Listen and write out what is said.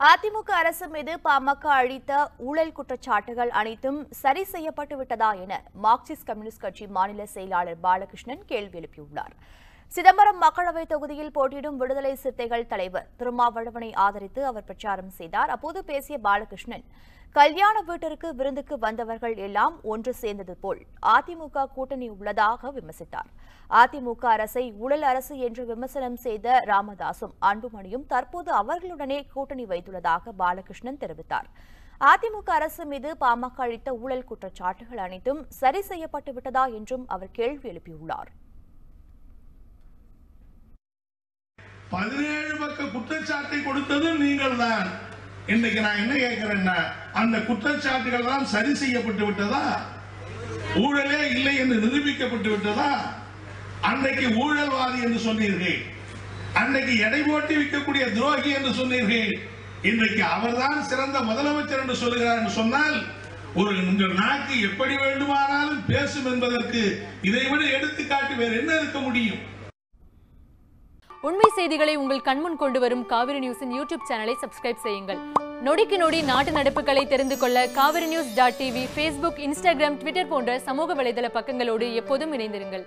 அதிமுக அரசு மீது பாமக அளித்த ஊழல் குற்றச்சாட்டுகள் அனைத்தும் சரி செய்யப்பட்டு விட்டதா என மார்க்சிஸ்ட் கம்யூனிஸ்ட் கட்சி மாநில செயலாளர் பாலகிருஷ்ணன் கேள்வி எழுப்பியுள்ளார். சிதம்பரம் மக்களவைத் தொகுதியில் போட்டியிடும் விடுதலை சிறுத்தைகள் தலைவர் திருமாவளவனை ஆதரித்து அவர் பிரச்சாரம் செய்தார். அப்போது பேசிய பாலகிருஷ்ணன் கல்யாண வீட்டிற்கு விருந்துக்கு வந்தவர்கள் எல்லாம் ஒன்று சேர்ந்தது போல் அதிமுக கூட்டணி உள்ளதாக விமர்சித்தார். அதிமுக அரசை ஊழல் அரசு என்று விமர்சனம் செய்த ராமதாசும் அன்புமணியும் தற்போது அவர்களுடனே கூட்டணி வைத்துள்ளதாக பாலகிருஷ்ணன் தெரிவித்தார். அதிமுக அரசு மீது பாமக அளித்த ஊழல் குற்றச்சாட்டுகள் அனைத்தும் சரி செய்யப்பட்டு விட்டதா என்றும் அவர் கேள்வி எழுப்பியுள்ளார். பதினேழு பக்க குற்றச்சாட்டை கொடுத்ததும் நீங்கள் தான் இன்றைக்கு நான் என்ன கேட்கிறேன்னா அந்த குற்றச்சாட்டுகள் தான் சரி செய்யப்பட்டு விட்டதா? ஊழலே இல்லை என்று நிரூபிக்கப்பட்டு விட்டதா? அன்னைக்கு ஊழல்வாதி என்று சொன்னீர்கள். அன்னைக்கு எடை போட்டி விற்கக்கூடிய துரோகி என்று சொன்னீர்கள். இன்றைக்கு அவர்தான் சிறந்த முதலமைச்சர் என்று சொல்லுகிறார் என்று சொன்னால் ஒரு உங்கள் நாக்கு எப்படி வேண்டுமானாலும் பேசும் என்பதற்கு இதைவிட எடுத்துக்காட்டு வேறு என்ன இருக்க முடியும்? உண்மை செய்திகளை உங்கள் கண்முன் கொண்டு வரும் காவிரி நியூஸின் யூடியூப் சேனலை சப்ஸ்கிரைப் செய்யுங்கள். நொடிக்கு நொடி நாட்டு நடப்புகளை தெரிந்து கொள்ள Kaveri news dot TV Facebook Instagram Twitter போன்ற சமூக வலைதள பக்கங்களோடு எப்போதும் இணைந்திருங்கள்.